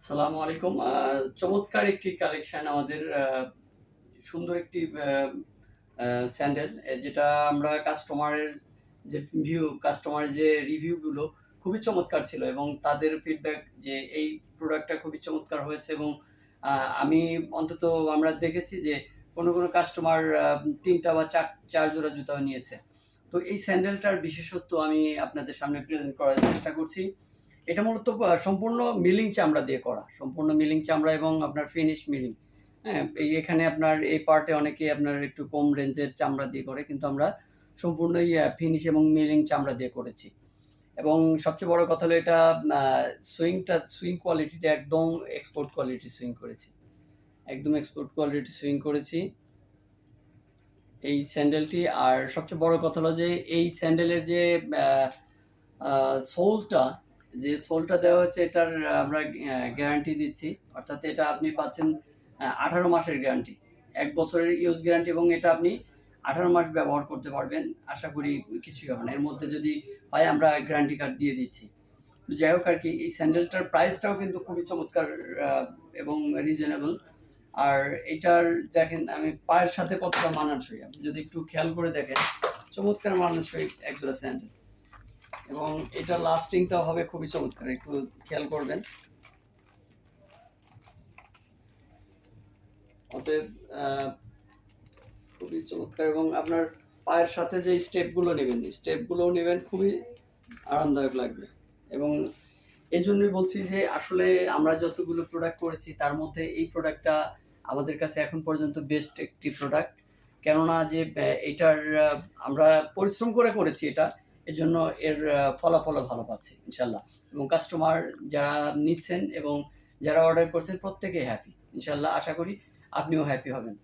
আসসালামু আলাইকুম। চমৎকার একটি কালেকশন আমাদের সুন্দর একটি স্যান্ডেল যেটা আমরা কাস্টমারের যে ভিউ কাস্টমারের যে রিভিউগুলো খুবই চমৎকার ছিল এবং তাদের ফিডব্যাক যে এই প্রোডাক্টটা খুবই চমৎকার হয়েছে এবং আমি অন্তত আমরা দেখেছি যে কোনো কোনো কাস্টমার তিনটা বা চার চার জোড়া জুতাও নিয়েছে। তো এই স্যান্ডেলটার বিশেষত্ব আমি আপনাদের সামনে প্রেজেন্ট করার চেষ্টা করছি। এটা মূলত সম্পূর্ণ মিলিং চামড়া দিয়ে করা। সম্পূর্ণ মিলিং চামড়া এবং আপনার ফিনিশ মিলিং। হ্যাঁ এখানে আপনার, এই পার্টে অনেকে আপনার একটু কম রেঞ্জের চামড়া দিয়ে করে, কিন্তু আমরা সম্পূর্ণই ফিনিশ এবং মিলিং চামড়া দিয়ে করেছি। এবং সবচেয়ে বড় কথা হলো এটা সুইংটা সুইং কোয়ালিটিটা একদম এক্সপোর্ট কোয়ালিটি সুইং করেছি। একদম এক্সপোর্ট কোয়ালিটি সুইং করেছি। এই স্যান্ডেলটি আর সবচেয়ে বড় কথা হলো যে, এই স্যান্ডেলের যে সোলটা যে সোলটা দেওয়া হচ্ছে এটার আমরা গ্যারান্টি দিচ্ছি। অর্থাৎ এটা আপনি পাচ্ছেন আঠারো মাসের গ্যারান্টি এক বছরের ইউজ গ্যারান্টি এবং এটা আপনি আঠারো মাস ব্যবহার করতে পারবেন। আশা করি কিছুই হবে না। এর মধ্যে যদি হয়, আমরা গ্যারান্টি কার্ড দিয়ে দিচ্ছি। তো যাই হোক আর কি, এই স্যান্ডেলটার প্রাইসটাও কিন্তু খুবই চমৎকার এবং রিজনেবল আর এটার, দেখেন, আমি পায়ের সাথে কতটা মানানসই। আপনি যদি একটু খেয়াল করে দেখেন, চমৎকার মানানসই একজোড়া স্যান্ডেল এবং এটা লাস্টিংটাও হবে খুবই চমৎকার, একটু খেয়াল করবেন। অতএব খুবই চমৎকার এবং আপনার পায়ের সাথে যে স্টেপগুলো নেবেন স্টেপগুলোও নেবেন খুবই আরামদায়ক লাগবে। এবং এই জন্যই বলছি যে আসলে আমরা যতগুলো প্রোডাক্ট করেছি, তার মধ্যে এই প্রোডাক্টটা আমাদের কাছে এখন পর্যন্ত বেস্ট একটি প্রোডাক্ট কেননা যে এটার আমরা পরিশ্রম করে করেছি এটা। এজন্য এর ফলাফলও ভালো পাচ্ছি, ইনশাল্লাহ। এবং কাস্টমার যারা নিচ্ছেন এবং যারা অর্ডার করছেন, প্রত্যেকেই হ্যাপি ইনশাল্লাহ। আশা করি আপনিও হ্যাপি হবেন।